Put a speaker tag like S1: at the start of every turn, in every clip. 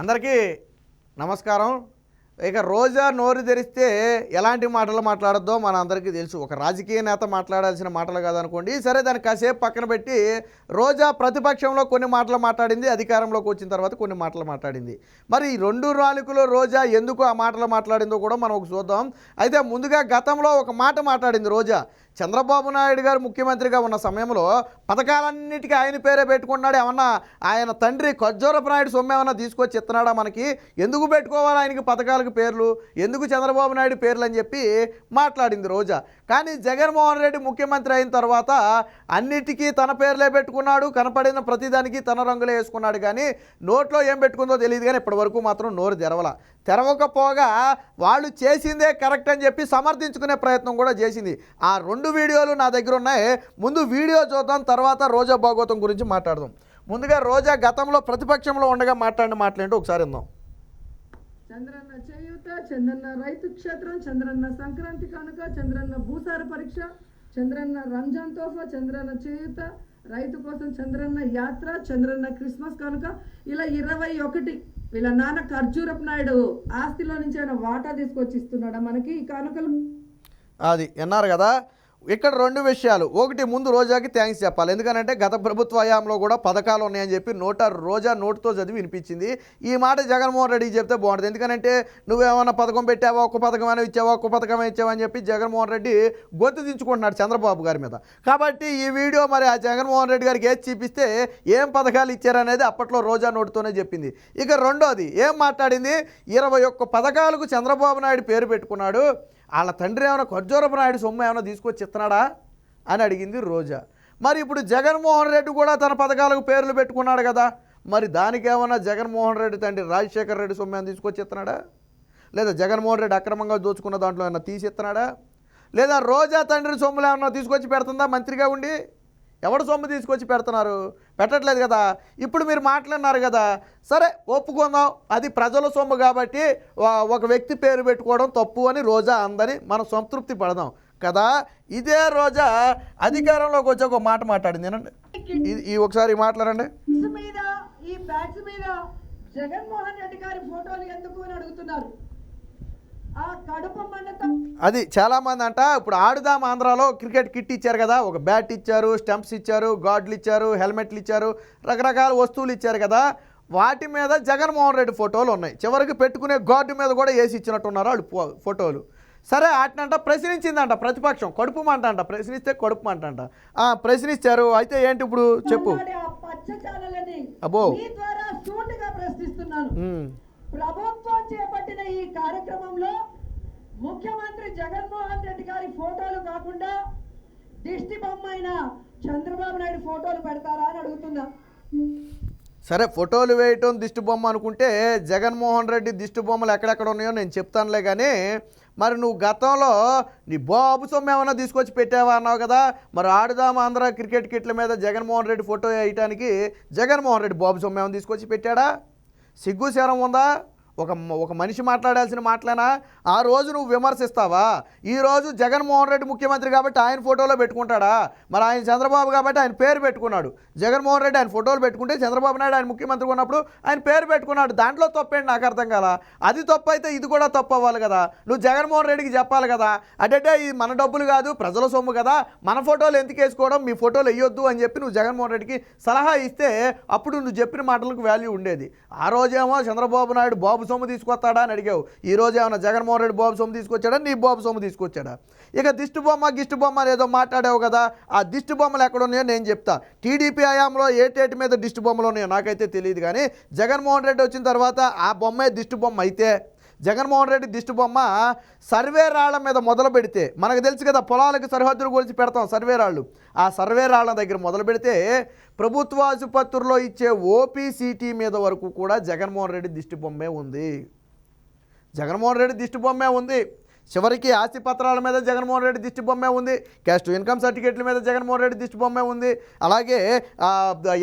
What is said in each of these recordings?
S1: అందరికీ నమస్కారం. ఇక రోజా నోరు తెరిస్తే ఎలాంటి మాటలు మాట్లాడద్దో మన అందరికీ తెలుసు. ఒక రాజకీయ నేత మాట్లాడాల్సిన మాటలు కాదనుకోండి. సరే దాన్ని కాసేపు పక్కన పెట్టి రోజా ప్రతిపక్షంలో కొన్ని మాటలు మాట్లాడింది అధికారంలోకి వచ్చిన తర్వాత కొన్ని మాటలు మాట్లాడింది. మరి ఈ రెండు రాలికలో రోజా ఎందుకు ఆ మాటలు మాట్లాడిందో కూడా మనం ఒక చూద్దాం. అయితే ముందుగా గతంలో ఒక మాట మాట్లాడింది రోజా. చంద్రబాబు నాయుడు గారు ముఖ్యమంత్రిగా ఉన్న సమయంలో పథకాలన్నిటికీ ఆయన పేరే పెట్టుకున్నాడు. ఏమన్నా ఆయన తండ్రి ఖజ్జూరపు నాయుడు సొమ్ము ఏమన్నా తీసుకొచ్చి ఇస్తున్నాడా మనకి? ఎందుకు పెట్టుకోవాలి ఆయనకి పథకాలకు పేర్లు? ఎందుకు చంద్రబాబు నాయుడు పేర్లు అని చెప్పి మాట్లాడింది రోజా. కానీ జగన్మోహన్ రెడ్డి ముఖ్యమంత్రి అయిన తర్వాత అన్నిటికీ తన పేర్లే పెట్టుకున్నాడు. కనపడిన ప్రతిదానికి తన రంగులే వేసుకున్నాడు. కానీ నోట్లో ఏం పెట్టుకుందో తెలియదు కానీ ఇప్పటివరకు మాత్రం నోరు తెరవల. తెరవకపోగా వాళ్ళు చేసిందే కరెక్ట్ అని చెప్పి సమర్థించుకునే ప్రయత్నం కూడా చేసింది. ఆ రెండు వీడియోలు నా దగ్గర ఉన్నాయి. ముందు వీడియో చూద్దాం తర్వాత రోజా భాగవతం గురించి మాట్లాడదాం. ముందుగా రోజా గతంలో ప్రతిపక్షంలో ఉండగా మాట్లాడిన మాట్లాడి ఒకసారి విందాం.
S2: చంద్రన్న చేయూత చంద్రన్న రైతు క్షేత్రం చంద్రన్న సంక్రాంతి కానుక చంద్రన్న భూసార పరీక్ష చంద్రన్న రంజాన్ తోఫా చంద్రన్న చేయూత రైతు కోసం చంద్రన్న యాత్ర చంద్రన్న క్రిస్మస్ కానుక ఇలా ఇరవై ఒకటి వీళ్ళ నాన్న ఖర్జూరపు నాయుడు ఆస్తిలో నుంచి ఆయన వాటా తీసుకొచ్చి ఇస్తున్నాడా మనకి ఈ కానుకలు?
S1: అది విన్నారు కదా. ఇక్కడ రెండు విషయాలు. ఒకటి ముందు రోజాకి థ్యాంక్స్ చెప్పాలి. ఎందుకంటే గత ప్రభుత్వ హయాంలో కూడా పథకాలు ఉన్నాయని చెప్పి నోట రోజా నోటుతో చదివి వినిపించింది. ఈ మాట జగన్మోహన్ రెడ్డికి చెప్తే బాగుంటుంది. ఎందుకంటే నువ్వేమన్నా పథకం పెట్టావా? ఒక్క పథకం అయినా ఇచ్చావా? ఒక్క పథకం ఇచ్చావా? అని చెప్పి జగన్మోహన్ రెడ్డి గొంతు దించుకుంటున్నాడు చంద్రబాబు గారి మీద. కాబట్టి ఈ వీడియో మరి ఆ జగన్మోహన్ రెడ్డి గారికి ఏది చూపిస్తే ఏం పథకాలు ఇచ్చారనేది అప్పట్లో రోజా నోటుతోనే చెప్పింది. ఇక రెండోది ఏం మాట్లాడింది? ఇరవై ఒక్క పథకాలకు చంద్రబాబు నాయుడు పేరు పెట్టుకున్నాడు. వాళ్ళ తండ్రి ఏమైనా ఖర్జూరపు నాయుడు సొమ్ము ఏమైనా తీసుకొచ్చి ఇస్తున్నాడా? అని అడిగింది రోజా. మరి ఇప్పుడు జగన్మోహన్ రెడ్డి కూడా తన పథకాలకు పేర్లు పెట్టుకున్నాడు కదా. మరి దానికి ఏమైనా జగన్మోహన్ రెడ్డి తండ్రి రాజశేఖర్ రెడ్డి సొమ్ము ఏమైనా తీసుకొచ్చి ఇస్తున్నాడా? లేదా జగన్మోహన్ రెడ్డి అక్రమంగా దోచుకున్న దాంట్లో ఏమైనా తీసి ఇస్తున్నాడా? లేదా రోజా తండ్రి సొమ్ములు ఏమన్నా తీసుకొచ్చి పెడుతుందా? మంత్రిగా ఉండి ఎవడు సొమ్ము తీసుకొచ్చి పెడుతున్నారు? పెట్టట్లేదు కదా. ఇప్పుడు మీరు మాట్లాడినారు కదా. సరే ఒప్పుకుందాం. అది ప్రజల సొమ్ము కాబట్టి ఒక వ్యక్తి పేరు పెట్టుకోవడం తప్పు అని రోజా అందని మనం సంతృప్తి పడదాం. కదా? ఇదే రోజా అధికారంలోకి వచ్చి ఒక మాట మాట్లాడింది. ఏనండి ఇది ఈ ఒకసారి మాట్లాడండి.
S2: మీద ఈ మీద జగన్మోహన్ రెడ్డి గారి ఫోటోలు ఎందుకు అని అడుగుతున్నారు?
S1: అది చాలామంది అంట ఇప్పుడు ఆడుదాం ఆంధ్రాలో క్రికెట్ కిట్ ఇచ్చారు కదా ఒక బ్యాట్ ఇచ్చారు స్టంప్స్ ఇచ్చారు గాడ్లు ఇచ్చారు హెల్మెట్లు ఇచ్చారు రకరకాల వస్తువులు ఇచ్చారు కదా వాటి మీద జగన్మోహన్ రెడ్డి ఫోటోలు ఉన్నాయి. చివరికి పెట్టుకునే గార్డు మీద కూడా వేసి ఇచ్చినట్టున్నారు వాళ్ళు ఫో- ఫోటోలు. సరే వాటినంట ప్రశ్నించిందంట ప్రతిపక్షం కడుపు మంట అంట ప్రశ్నిస్తే కడుపు మంట అంట ఆ, ప్రశ్నించారు అయితే ఏంటి ఇప్పుడు చెప్పు. అబ్బో.
S2: ప్రభుత్వం ఈ కార్యక్రమంలో ముఖ్యమంత్రి జగన్మోహన్ రెడ్డి గారి ఫోటోలు కాకుండా దిష్టి బొమ్మైన చంద్రబాబు నాయుడు ఫోటోలు పెడతారా అని అడుగుతున్నా.
S1: సరే ఫోటోలు వేయటం దిష్టి బొమ్మ అనుకుంటే జగన్మోహన్ రెడ్డి దిష్టి బొమ్మలు ఎక్కడెక్కడ ఉన్నాయో నేను చెప్తానులే కానీ మరి నువ్వు గతంలో నీ బాబు సొమ్ము ఏమైనా తీసుకొచ్చి పెట్టావా అన్నావు కదా మరి ఆడుదాం ఆంధ్ర క్రికెట్ కిట్ల మీద జగన్మోహన్ రెడ్డి ఫోటో వేయటానికి జగన్మోహన్ రెడ్డి బాబు సొమ్ము ఏమైనా తీసుకొచ్చి పెట్టాడా? సిగ్గు శరం ఉందా? ఒక ఒక మనిషి మాట్లాడాల్సిన మాటలేనా ఆ రోజు నువ్వు విమర్శిస్తావా? ఈ రోజు జగన్మోహన్ రెడ్డి ముఖ్యమంత్రి కాబట్టి ఆయన ఫోటోలో పెట్టుకుంటాడా? మరి ఆయన చంద్రబాబు కాబట్టి ఆయన పేరు పెట్టుకున్నాడు. జగన్మోహన్ రెడ్డి ఆయన ఫోటోలు పెట్టుకుంటే చంద్రబాబు నాయుడు ఆయన ముఖ్యమంత్రి ఉన్నప్పుడు ఆయన పేరు పెట్టుకున్నాడు. దాంట్లో తప్పేంటి నాకు అర్థం కాల? అది తప్పు అయితే ఇది కూడా తప్పు అవ్వాలి కదా. నువ్వు జగన్మోహన్ రెడ్డికి చెప్పాలి కదా. అంటే ఇది మన డబ్బులు కాదు ప్రజల సొమ్ము కదా. మన ఫోటోలు ఎందుకు వేసుకోవడం? మీ ఫోటోలు వేయొద్దు అని చెప్పి నువ్వు జగన్మోహన్ రెడ్డికి సలహా ఇస్తే అప్పుడు నువ్వు చెప్పిన మాటలకు వాల్యూ ఉండేది. ఆ రోజేమో చంద్రబాబు నాయుడు బాబు సొమ్ము తీసుకొస్తాడా అని అడిగావు. ఈ రోజు ఏమైనా జగన్మోహన్ రెడ్డి బాబు సొమ్ము తీసుకొచ్చాడా? నీ బాబు సొమ్ము తీసుకొచ్చాడా? ఇక దిష్టి బొమ్మ గిష్టి బొమ్మ ఏదో మాట్లాడావు కదా ఆ దిష్టి బొమ్మలు ఎక్కడ ఉన్నాయో నేను చెప్తా. టీడీపీ హయాంలో ఏటేటి మీద దిష్టి బొమ్మలు ఉన్నాయో నాకైతే తెలియదు కానీ జగన్మోహన్ రెడ్డి వచ్చిన తర్వాత ఆ బొమ్మే దిష్టి బొమ్మ అయితే జగన్మోహన్ రెడ్డి దిష్టి బొమ్మ సర్వే రాళ్ళ మీద మొదలు పెడితే మనకు తెలుసు కదా పొలాలకు సరిహద్దులు గురించి పెడతాం సర్వే రాళ్ళు ఆ సర్వే రాళ్ళ దగ్గర మొదలు పెడితే ప్రభుత్వ ఆసుపత్రుల్లో ఇచ్చే ఓపీసీటీ మీద వరకు కూడా జగన్మోహన్ రెడ్డి దిష్టి బొమ్మే ఉంది. జగన్మోహన్ రెడ్డి దిష్టి బొమ్మే ఉంది. చివరికి ఆస్తి పత్రాల మీద జగన్మోహన్ రెడ్డి దిష్టి బొమ్మే ఉంది. క్యాస్ట్ ఇన్కమ్ సర్టిఫికేట్ల మీద జగన్మోహన్ రెడ్డి దిష్టి బొమ్మే ఉంది. అలాగే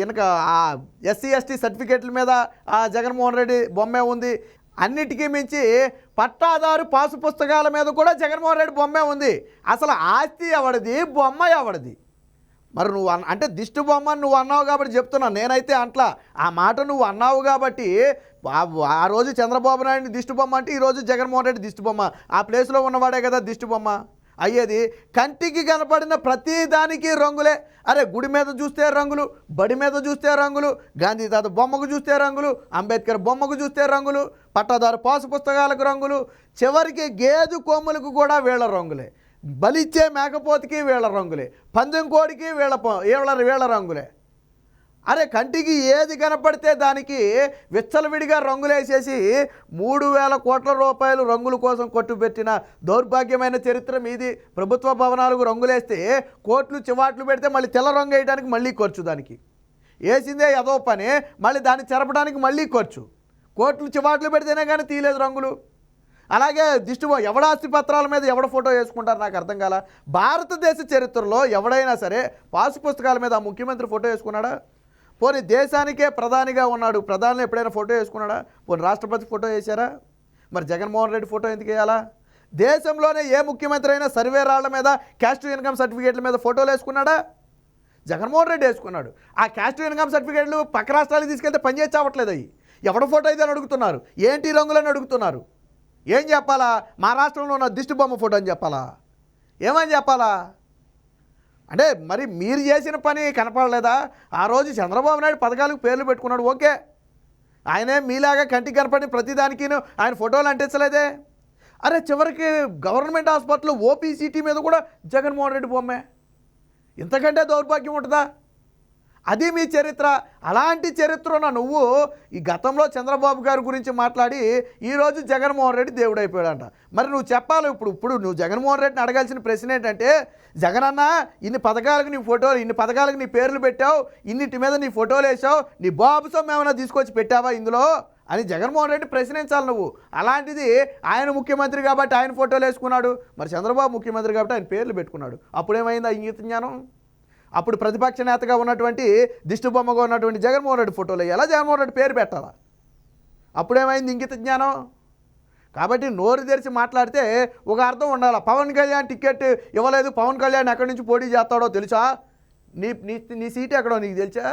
S1: వెనక ఎస్సీ ఎస్టీ సర్టిఫికేట్ల మీద ఆ జగన్మోహన్ రెడ్డి బొమ్మే ఉంది. అన్నిటికీ మించి పట్టాదారు పాసు పుస్తకాల మీద కూడా జగన్మోహన్ రెడ్డి బొమ్మే ఉంది. అసలు ఆస్తి ఎవడిది బొమ్మ ఎవడిది? మరి నువ్వు అంటే దిష్టి బొమ్మ నువ్వు అన్నావు కాబట్టి చెప్తున్నా. నేనైతే అంట్లా ఆ మాట నువ్వు అన్నావు కాబట్టి ఆ- ఆ రోజు చంద్రబాబు నాయుడు దిష్టి బొమ్మ అంటే ఈరోజు జగన్మోహన్ రెడ్డి దిష్టి బొమ్మ. ఆ ప్లేస్లో ఉన్నవాడే కదా దిష్టి బొమ్మ. అయ్యేది కంటికి కనపడిన ప్రతి దానికి రంగులే. అరే గుడి మీద చూస్తే రంగులు బడి మీద చూస్తే రంగులు గాంధీ తాత బొమ్మకు చూస్తే రంగులు అంబేద్కర్ బొమ్మకు చూస్తే రంగులు పట్టాదారు పాసు పుస్తకాలకు రంగులు చివరికి గేదె కొమ్ములకు కూడా వీళ్ళ రంగులే. బలిచ్చే మేకపోతకి వీళ్ళ రంగులే. పందెం కోడికి వీళ్ళ వీళ్ళ వీళ్ళ రంగులే. అరే కంటికి ఏది కనపడితే దానికి విచ్చలవిడిగా రంగులేసేసి మూడు వేల కోట్ల రూపాయలు రంగుల కోసం కొట్టుపెట్టిన దౌర్భాగ్యమైన చరిత్ర మీది. ప్రభుత్వ భవనాలకు రంగులేస్తే కోట్లు చివాట్లు పెడితే మళ్ళీ తెల్ల రంగు వేయడానికి మళ్ళీ ఖర్చు దానికి. వేసిందే ఏదో పని మళ్ళీ దాన్ని చెరపడానికి మళ్ళీ ఖర్చు. కోట్లు చివాట్లు పెడితేనే కానీ తీయలేదు రంగులు. అలాగే దిష్టి ఎవడ ఆస్తి పత్రాల మీద ఎవడ ఫోటో వేసుకుంటారు నాకు అర్థం కాల? భారతదేశ చరిత్రలో ఎవడైనా సరే పాసు పుస్తకాల మీద ఆ ముఖ్యమంత్రి ఫోటో వేసుకున్నాడా? పోనీ దేశానికే ప్రధానిగా ఉన్నాడు. ప్రధాని ఎప్పుడైనా ఫోటో వేసుకున్నాడా? పోనీ రాష్ట్రపతి ఫోటో వేశారా? మరి జగన్మోహన్ రెడ్డి ఫోటో ఎందుకు వేయాలా? దేశంలోనే ఏ ముఖ్యమంత్రి అయినా సర్వే రాళ్ళ మీద క్యాస్ట్ ఇన్కమ్ సర్టిఫికేట్ల మీద ఫోటోలు వేసుకున్నాడా? జగన్మోహన్ రెడ్డి వేసుకున్నాడు. ఆ క్యాస్ట్ ఇన్కమ్ సర్టిఫికేట్లు పక్క రాష్ట్రాలకు తీసుకెళ్తే పనిచేసి చావట్లేదు అవి. ఎవడ ఫోటో అయితే అని అడుగుతున్నారు? ఏంటి రంగులని అడుగుతున్నారు? ఏం చెప్పాలా? మా రాష్ట్రంలో ఉన్న దిష్టి బొమ్మ ఫోటో అని చెప్పాలా? ఏమని చెప్పాలా? అంటే మరి మీరు చేసిన పని కనపడలేదా? ఆ రోజు చంద్రబాబు నాయుడు పథకాలకు పేర్లు పెట్టుకున్నాడు ఓకే. ఆయనే మీలాగా కంటికి కనపడిన ప్రతిదానికి ఆయన ఫోటోలు అంటించలేదే. అరే చివరికి గవర్నమెంట్ హాస్పిటల్ ఓపీసీటీ మీద కూడా జగన్మోహన్ రెడ్డి బొమ్మే. ఇంతకంటే దౌర్భాగ్యం ఉంటుందా? అది మీ చరిత్ర. అలాంటి చరిత్ర ఉన్న నువ్వు ఈ గతంలో చంద్రబాబు గారి గురించి మాట్లాడి ఈరోజు జగన్మోహన్ రెడ్డి దేవుడు అయిపోయాడంట మరి నువ్వు చెప్పాలి ఇప్పుడు ఇప్పుడు నువ్వు జగన్మోహన్ రెడ్డిని అడగాల్సిన ప్రశ్న ఏంటంటే జగన్ అన్న ఇన్ని పథకాలకు నీ ఫోటోలు ఇన్ని పథకాలకు నీ పేర్లు పెట్టావు ఇన్నిటి మీద నీ ఫోటోలు వేసావు నీ బాబు సొమ్ము ఏమైనా తీసుకొచ్చి పెట్టావా ఇందులో? అని జగన్మోహన్ రెడ్డి ప్రశ్నించాలి నువ్వు. అలాంటిది ఆయన ముఖ్యమంత్రి కాబట్టి ఆయన ఫోటోలు వేసుకున్నాడు. మరి చంద్రబాబు ముఖ్యమంత్రి కాబట్టి ఆయన పేర్లు పెట్టుకున్నాడు. అప్పుడేమైంది ఆ ఇంగిత జ్ఞానం? అప్పుడు ప్రతిపక్ష నేతగా ఉన్నటువంటి దిష్టిబొమ్మగా ఉన్నటువంటి జగన్మోహన్ రెడ్డి ఫోటోలు ఎలా జగన్మోహన్ రెడ్డి పేరు పెట్టాలా? అప్పుడేమైంది ఇంకిత జ్ఞానం? కాబట్టి నోరు తెరిచి మాట్లాడితే ఒక అర్థం ఉండాలి? పవన్ కళ్యాణ్ టికెట్ ఇవ్వలేదు. పవన్ కళ్యాణ్ ఎక్కడి నుంచి పోటీ చేస్తాడో తెలుసా? నీ నీ నీ సీట్ ఎక్కడో నీకు తెలుసా?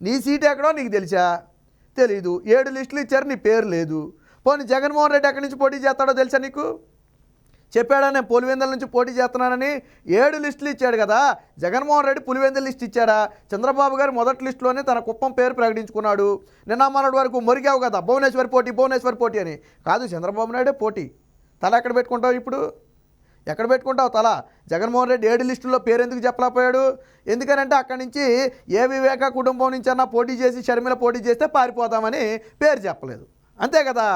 S1: నీ సీట్ ఎక్కడో నీకు తెలుసా? తెలీదు. ఏడు లిస్టులు ఇచ్చారు నీ పేరు లేదు. పోనీ జగన్మోహన్ రెడ్డి ఎక్కడి నుంచి పోటీ చేస్తాడో తెలుసా నీకు? చెప్పాడా నేను పులివెందుల నుంచి పోటీ చేస్తున్నానని ఏడు లిస్టులు ఇచ్చాడు కదా. జగన్మోహన్ రెడ్డి పులివెందుల లిస్ట్ ఇచ్చాడా? చంద్రబాబు గారు మొదటి లిస్టులోనే తన కుప్పం పేరు ప్రకటించుకున్నాడు. నిన్న మొన్నటి వరకు మురిగావు కదా భువనేశ్వర్ పోటీ భువనేశ్వర్ పోటీ అని. కాదు చంద్రబాబు నాయుడే పోటీ. తల ఎక్కడ పెట్టుకుంటావు ఇప్పుడు? ఎక్కడ పెట్టుకుంటావు తల? జగన్మోహన్ రెడ్డి ఏడు లిస్టుల్లో పేరు ఎందుకు చెప్పలేకపోయాడు? ఎందుకనంటే అక్కడి నుంచి ఏ వివేక కుటుంబం నుంచి అన్నా పోటీ చేసి షర్మిల పోటీ చేస్తే పారిపోతామని పేరు చెప్పలేదు. అంతే కదా.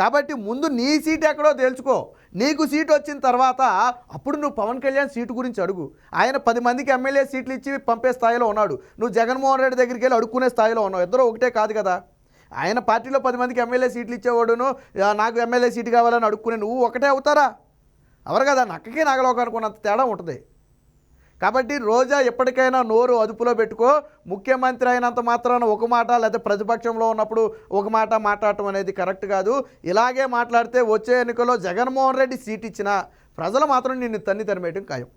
S1: కాబట్టి ముందు నీ సీట్ ఎక్కడో తేల్చుకో. నీకు సీట్ వచ్చిన తర్వాత అప్పుడు నువ్వు పవన్ కళ్యాణ్ సీటు గురించి అడుగు. ఆయన పది మందికి ఎమ్మెల్యే సీట్లు ఇచ్చి పంపే స్థాయిలో ఉన్నాడు. నువ్వు జగన్మోహన్ రెడ్డి దగ్గరికి వెళ్ళి అడుక్కునే స్థాయిలో ఉన్నావు. ఇద్దరు ఒకటే కాదు కదా. ఆయన పార్టీలో పది మందికి ఎమ్మెల్యే సీట్లు ఇచ్చేవాడును నాకు ఎమ్మెల్యే సీటు కావాలని అడుక్కునే నువ్వు ఒకటే అవుతారా? ఎవరు కదా? నక్కకి నగలోక అనుకున్నంత తేడా ఉంటుంది. కాబట్టి రోజా ఎప్పటికైనా నోరు అదుపులో పెట్టుకో. ముఖ్యమంత్రి అయినంత మాత్రాన ఒక మాట లేదా ప్రతిపక్షంలో ఉన్నప్పుడు ఒక మాట మాట్లాడటం అనేది కరెక్ట్ కాదు. ఇలాగే మాట్లాడితే వచ్చే ఎన్నికల్లో జగన్మోహన్ రెడ్డి సీట్ ఇచ్చిన ప్రజలు మాత్రం నిన్ను తన్ని తరిమేయడం ఖాయం.